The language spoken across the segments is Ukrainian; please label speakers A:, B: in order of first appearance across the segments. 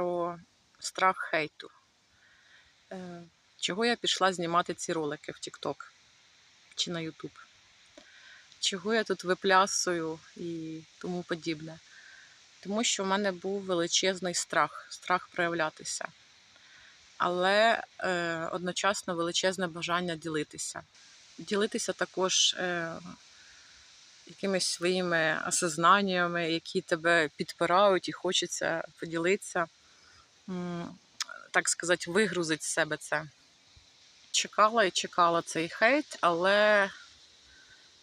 A: про страх хейту. Е, Чого я пішла знімати ці ролики в TikTok чи на YouTube? Чого я тут виплясую і тому подібне? Тому що в мене був величезний страх, страх проявлятися, але е, одночасно величезне бажання ділитися. Ділитися також е, якимись своїми осознаннями, які тебе підпирають, і хочеться поділитися, так сказати, вигрузити з себе це. Чекала і чекала цей хейт, але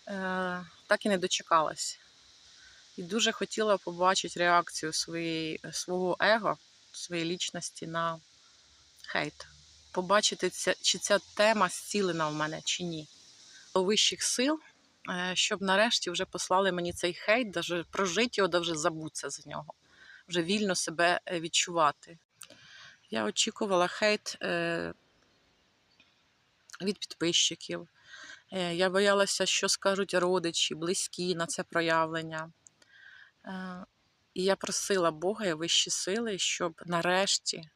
A: е, так і не дочекалась. І дуже хотіла побачити реакцію своєї, свого его, своєї лічності на хейт. Побачити, ця, чи ця тема зцілена в мене, чи ні. До вищих сил, е, щоб нарешті вже послали мені цей хейт, даже прожити його, да забутися за нього, вже вільно себе е, відчувати. Я очікувала хейт е, від підписчиків. Е, Я боялася, що скажуть родичі, близькі на це проявлення. Е, І я просила Бога і вищі сили, щоб нарешті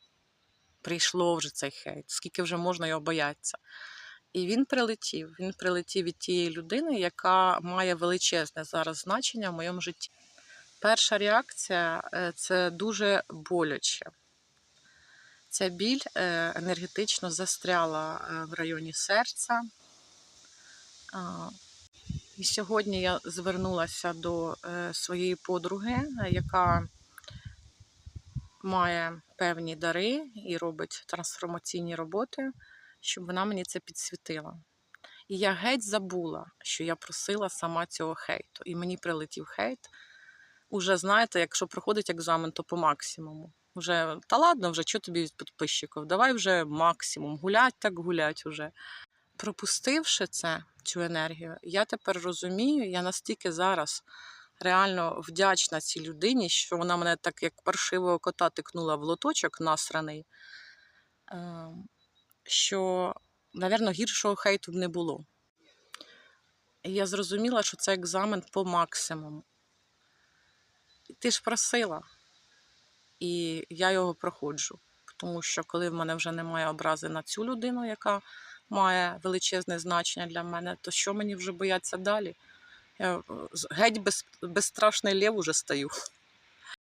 A: прийшло вже цей хейт, скільки вже можна його боятися. І він прилетів. Він прилетів від тієї людини, яка має величезне зараз значення в моєму житті. Перша реакція це дуже боляче. Ця біль е, енергетично застряла е, в районі серця. І сьогодні я звернулася до е, своєї подруги, яка має певні дари і робить трансформаційні роботи, щоб вона мені це підсвітила. І я геть забула, що я просила сама цього хейту. І мені прилетів хейт. Уже знаєте, якщо проходить екзамен, то по максимуму. Уже, та ладно, вже що тобі від підписчиків? Давай вже максимум. Гулять так гулять уже. Пропустивши це, цю енергію, я тепер розумію, я настільки зараз реально вдячна цій людині, що вона мене так як паршивого кота тикнула в лоточок насраний, е, що, напевно, гіршого хейту б не було. І я зрозуміла, що це екзамен по максимуму. Ти ж просила, і я його проходжу. Тому що коли в мене вже немає образи на цю людину, яка має величезне значення для мене, то що мені вже бояться далі? Я е, геть без, безстрашний лев уже стою.